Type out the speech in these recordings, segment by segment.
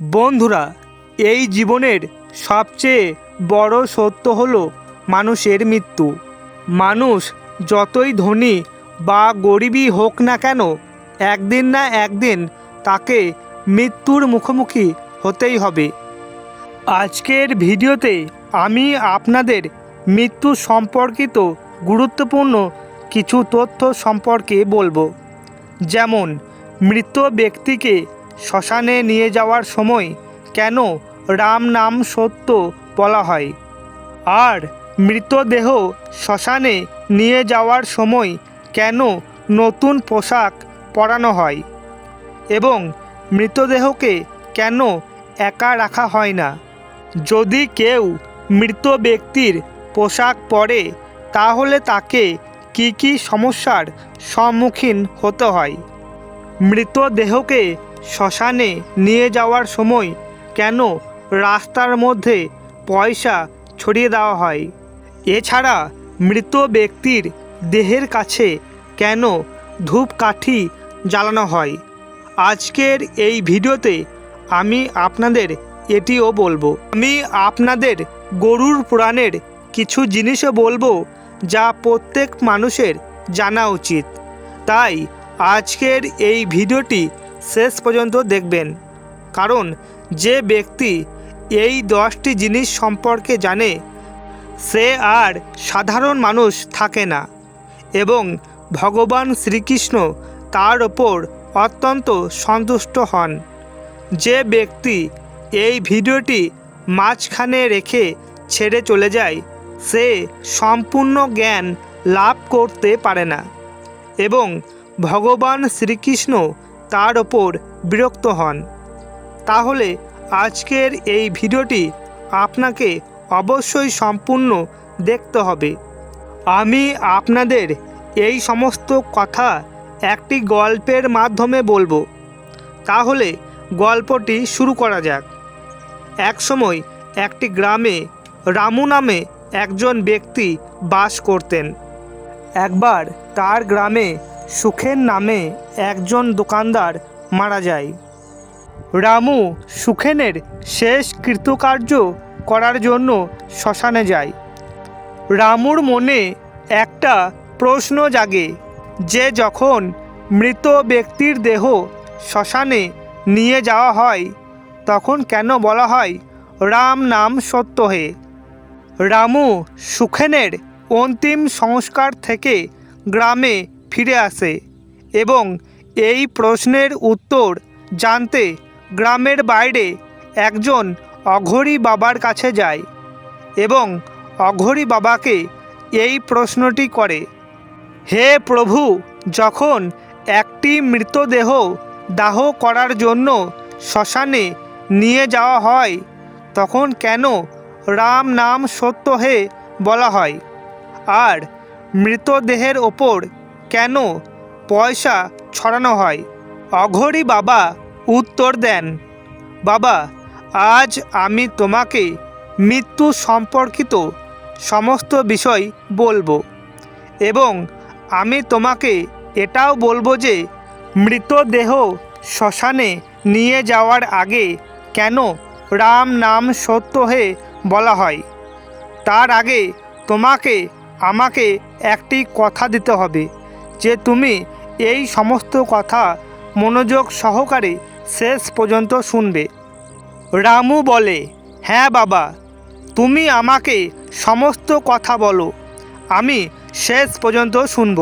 বন্ধুরা, এই জীবনের সবচেয়ে বড় সত্য হলো মানুষের মৃত্যু। মানুষ যতই ধনী বা গরিবই হোক না কেন, একদিন না একদিন তাকে মৃত্যুর মুখোমুখি হতেই হবে। আজকের ভিডিওতে আমি আপনাদের মৃত্যু সম্পর্কিত গুরুত্বপূর্ণ কিছু তথ্য সম্পর্কে বলব। যেমন, মৃত ব্যক্তিকে শ্মশানে নিয়ে যাওয়ার সময় কেন রাম নাম সত্য বলা হয়? আর মৃতদেহ শ্মশানে নিয়ে যাওয়ার সময় কেন নতুন পোশাক পরানো হয়? এবং মৃতদেহকে কেন একা রাখা হয় না? যদি কেউ মৃত ব্যক্তির পোশাক পরে, তাহলে তাকে কি কি সমস্যার সম্মুখীন হতে হয়? মৃতদেহকে শ্মশানে নিয়ে যাওয়ার সময় কেন রাস্তার মধ্যে পয়সা ছড়িয়ে দেওয়া হয়? এছাড়া মৃত ব্যক্তির দেহের কাছে কেন ধূপকাঠি জ্বালানো হয়? আজকের এই ভিডিওতে আমি আপনাদের এটিও বলব। আমি আপনাদের গরুর পুরাণের কিছু জিনিসও বলব যা প্রত্যেক মানুষের জানা উচিত। তাই আজকের এই ভিডিওটি শেষ পর্যন্ত দেখবেন। কারণ যে ব্যক্তি এই দশটি জিনিস সম্পর্কে জানে, সে আর সাধারণ মানুষ থাকে না এবং ভগবান শ্রীকৃষ্ণ তার ওপর অত্যন্ত সন্তুষ্ট হন। যে ব্যক্তি এই ভিডিওটি মাঝখানে রেখে ছেড়ে চলে যায়, সে সম্পূর্ণ জ্ঞান লাভ করতে পারে না এবং ভগবান শ্রীকৃষ্ণ তার ওপর বিরক্ত হন। তাহলে আজকের এই ভিডিওটি আপনাকে অবশ্যই সম্পূর্ণ দেখতে হবে। আমি আপনাদের এই সমস্ত কথা একটি গল্পের মাধ্যমে বলব। তাহলে গল্পটি শুরু করা যাক। একসময় একটি গ্রামে রামু নামে একজন ব্যক্তি বাস করতেন। একবার তার গ্রামে সুখেন নামে একজন দোকানদার মারা যায়। রামু সুখেনের শেষ কৃতকার্য করার জন্য শ্মশানে যায়। রামুর মনে একটা প্রশ্ন জাগে, যে যখন মৃত ব্যক্তির দেহ শ্মশানে নিয়ে যাওয়া হয়, তখন কেন বলা হয়, রাম নাম সত্য হে রামু সুখেনের অন্তিম সংস্কার থেকে গ্রামে ফিরে আসে এবং এই প্রশ্নের উত্তর জানতে গ্রামের বাইরে একজন অঘরী বাবার কাছে যায় এবং অঘরী বাবাকে এই প্রশ্নটি করে। হে প্রভু, যখন একটি মৃতদেহ দাহ করার জন্য শ্মশানে নিয়ে যাওয়া হয়, তখন কেন রাম নাম সত্য হে বলা হয়? আর মৃতদেহের ওপর কেন পয়সা ছড়ানো হয়? অঘরী বাবা উত্তর দেন, বাবা, আজ আমি তোমাকে মৃত্যু সম্পর্কিত সমস্ত বিষয় বলব এবং আমি তোমাকে এটাও বলব যে মৃতদেহ শ্মশানে নিয়ে যাওয়ার আগে কেন রাম নাম সত্য হে বলা হয়? তার আগে তোমাকে, আমাকে একটি কথা দিতে হবে। যে তুমি এই সমস্ত কথা মনোযোগ সহকারে শেষ পর্যন্ত শুনবে। রামু বলে হ্যাঁ বাবা, তুমি আমাকে সমস্ত কথা বলো, আমি শেষ পর্যন্ত শুনব।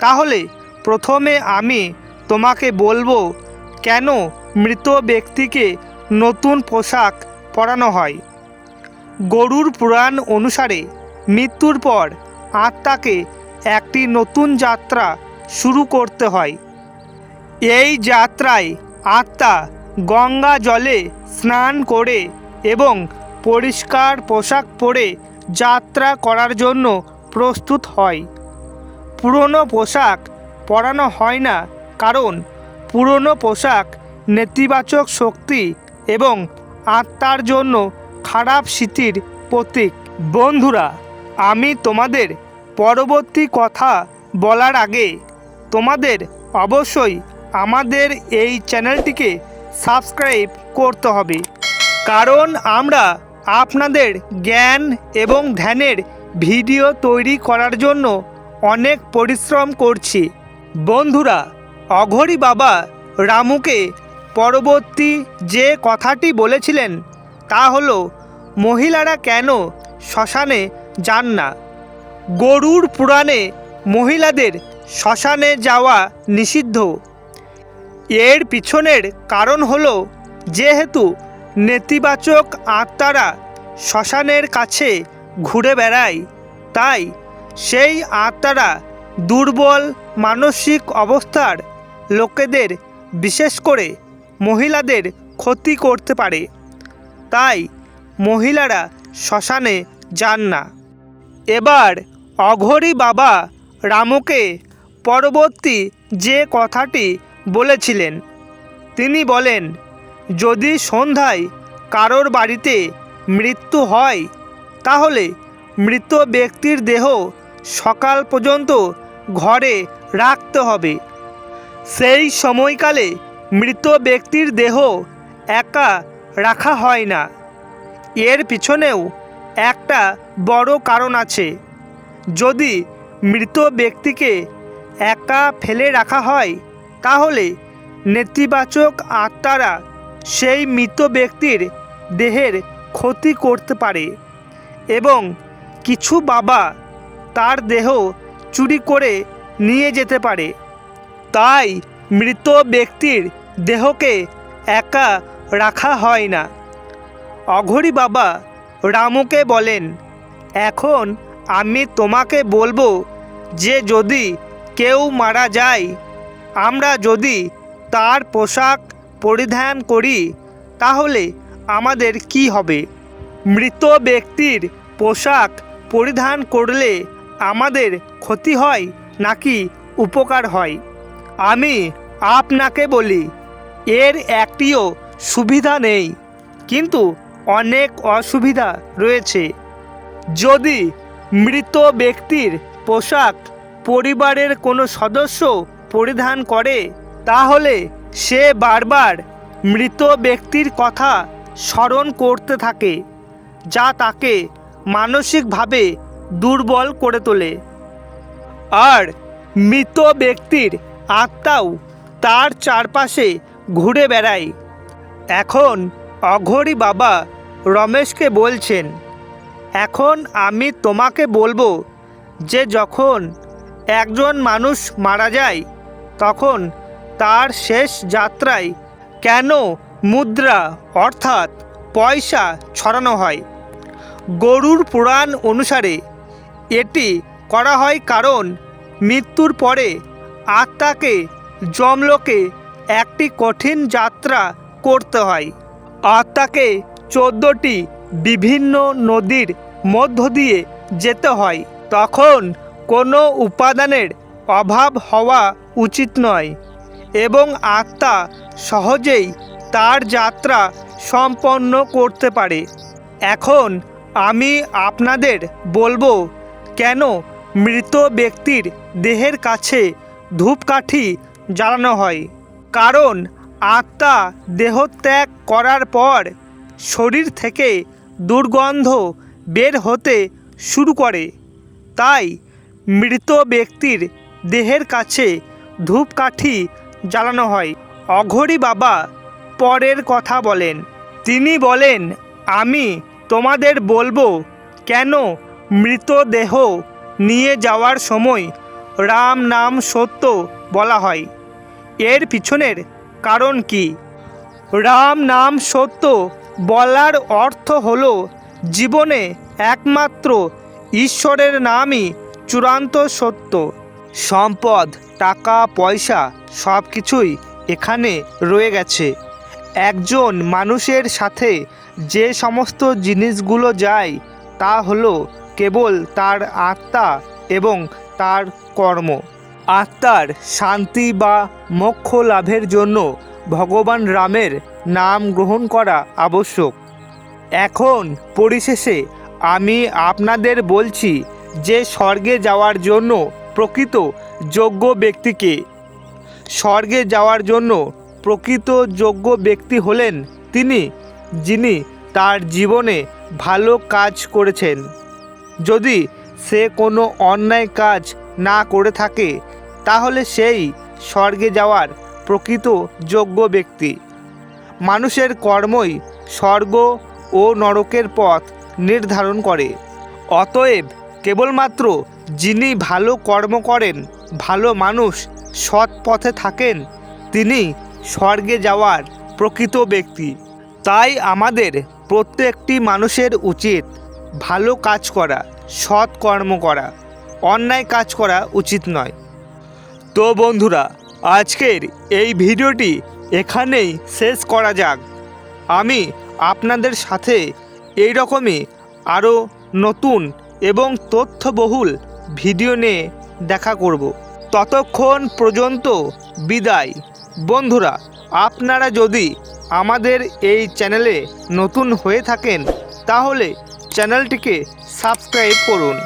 তাহলে প্রথমে আমি তোমাকে বলব কেন মৃত ব্যক্তিকে নতুন পোশাক পরানো হয়। গরুর পুরাণ অনুসারে মৃত্যুর পর আত্মাকে একটি নতুন যাত্রা শুরু করতে হয়। এই যাত্রায় আত্মা গঙ্গা জলে স্নান করে এবং পরিষ্কার পোশাক পরে যাত্রা করার জন্য প্রস্তুত হয়। পুরনো পোশাক পরানো হয় না, কারণ পুরনো পোশাক নেতিবাচক শক্তি এবং আত্মার জন্য খারাপ স্মৃতির প্রতীক। বন্ধুরা, আমি তোমাদের পরবর্তী কথা বলার আগে তোমাদের অবশ্যই আমাদের এই চ্যানেলটিকে সাবস্ক্রাইব করতে হবে। কারণ আমরা আপনাদের জ্ঞান এবং ধ্যানের ভিডিও তৈরি করার জন্য অনেক পরিশ্রম করছি। বন্ধুরা, অঘরি বাবা রামুকে পরবর্তী যে কথাটি বলেছিলেন তা হলো, মহিলারা কেন শ্মশানে যান না? গরুর পুরাণে মহিলাদের শ্মশানে যাওয়া নিষিদ্ধ। এর পিছনের কারণ হল, যেহেতু নেতিবাচক আত্মারা শ্মশানের কাছে ঘুরে বেড়ায়, তাই সেই আত্মারা দুর্বল মানসিক অবস্থার লোকেদের, বিশেষ করে মহিলাদের ক্ষতি করতে পারে। তাই মহিলারা শ্মশানে যান না। এবার অঘরি বাবা রামুকে পরবর্তী যে কথাটি বলেছিলেন, তিনি বলেন, যদি সন্ধ্যায় কারোর বাড়িতে মৃত্যু হয়, তাহলে মৃত ব্যক্তির দেহ সকাল পর্যন্ত ঘরে রাখতে হবে। সেই সময়কালে মৃত ব্যক্তির দেহ একা রাখা হয় না। এর পিছনেও একটা বড় কারণ আছে। যদি মৃত ব্যক্তিকে একা ফেলে রাখা হয়, তাহলে নেতিবাচক আত্মারা সেই মৃত ব্যক্তির দেহের ক্ষতি করতে পারে এবং কিছু বাবা তার দেহ চুরি করে নিয়ে যেতে পারে। তাই মৃত ব্যক্তির দেহকে একা রাখা হয় না। অঘরি বাবা রামুকে বলেন, এখন আমি তোমাকে বলব যে যদি কেউ মারা যায়, আমরা যদি তার পোশাক পরিধান করি, তাহলে আমাদের কি হবে? মৃত ব্যক্তির পোশাক পরিধান করলে আমাদের ক্ষতি হয় নাকি উপকার হয়? আমি আপনাকে বলি, এর একটিও সুবিধা নেই, কিন্তু অনেক অসুবিধা রয়েছে। যদি মৃত ব্যক্তির পোশাক পরিবারের কোনো সদস্য পরিধান করে, তাহলে সে বারবার মৃত ব্যক্তির কথা স্মরণ করতে থাকে, যা তাকে মানসিকভাবে দুর্বল করে তোলে। আর মৃত ব্যক্তির আত্মাও তার চারপাশে ঘুরে বেড়ায়। এখন অঘরি বাবা রমেশকে বলছেন এখন আমি তোমাকে বলব যে যখন একজন মানুষ মারা যায়, তখন তার শেষ যাত্রায় কেন মুদ্রা অর্থাৎ পয়সা ছড়ানো হয়? গরুর পুরাণ অনুসারে এটি করা হয় কারণ মৃত্যুর পরে আত্মাকে জমলোকে একটি কঠিন যাত্রা করতে হয়। আত্মাকে চোদ্দোটি বিভিন্ন নদীর মধ্য দিয়ে যেতে হয়, তখন কোনো উপাদানের অভাব হওয়া উচিত নয় এবং আত্মা সহজেই তার যাত্রা সম্পন্ন করতে পারে। এখন আমি আপনাদের বলব, কেন মৃত ব্যক্তির দেহের কাছে ধূপকাঠি জ্বালানো হয়? কারণ আত্মা দেহত্যাগ করার পর শরীর থেকে দুর্গন্ধ বের হতে শুরু করে। তাই মৃত ব্যক্তির দেহের কাছে ধূপকাঠি জ্বালানো হয়। অঘরি বাবা পরের কথা বলেন, তিনি বলেন, আমি তোমাদের বলব কেন মৃতদেহ নিয়ে যাওয়ার সময় রাম নাম সত্য বলা হয়। এর পিছনের কারণ কি? রাম নাম সত্য বলার অর্থ হল, জীবনে একমাত্র ঈশ্বরের নামই চূড়ান্ত সত্য। সম্পদ, টাকা, পয়সা সব কিছুই এখানে রয়ে গেছে। একজন মানুষের সাথে যে সমস্ত জিনিসগুলো যায়, তা হলো কেবল তার আত্মা এবং তার কর্ম। আত্মার শান্তি বা মোক্ষ লাভের জন্য ভগবান রামের নাম গ্রহণ করা আবশ্যক। এখন পরিশেষে আমি আপনাদের বলছি যে স্বর্গে যাওয়ার জন্য প্রকৃত যোগ্য ব্যক্তিকে। স্বর্গে যাওয়ার জন্য প্রকৃত যোগ্য ব্যক্তি হলেন তিনি যিনি তার জীবনে ভালো কাজ করেছেন। যদি সে কোনো অন্যায় কাজ না করে থাকে, তাহলে সেই স্বর্গে যাওয়ার প্রকৃত যোগ্য ব্যক্তি। মানুষের কর্মই স্বর্গ ও নরকের পথ নির্ধারণ করে। অতএব কেবলমাত্র যিনি ভালো কর্ম করেন, ভালো মানুষ সৎ পথে থাকেন, তিনি স্বর্গে যাওয়ার প্রকৃত ব্যক্তি। তাই আমাদের প্রত্যেকটি মানুষের উচিত ভালো কাজ করা, সৎ কর্ম করা, অন্যায় কাজ করা উচিত নয়। তো বন্ধুরা আজকের এই ভিডিওটি এখানেই শেষ করা যাক। আমি আপনাদের সাথে এই রকমই আরও নতুন এবং তথ্যবহুল ভিডিও নিয়ে দেখা করব। ততক্ষণ পর্যন্ত বিদায়। বন্ধুরা, আপনারা যদি আমাদের এই চ্যানেলে নতুন হয়ে থাকেন, তাহলে চ্যানেলটিকে সাবস্ক্রাইব করুন।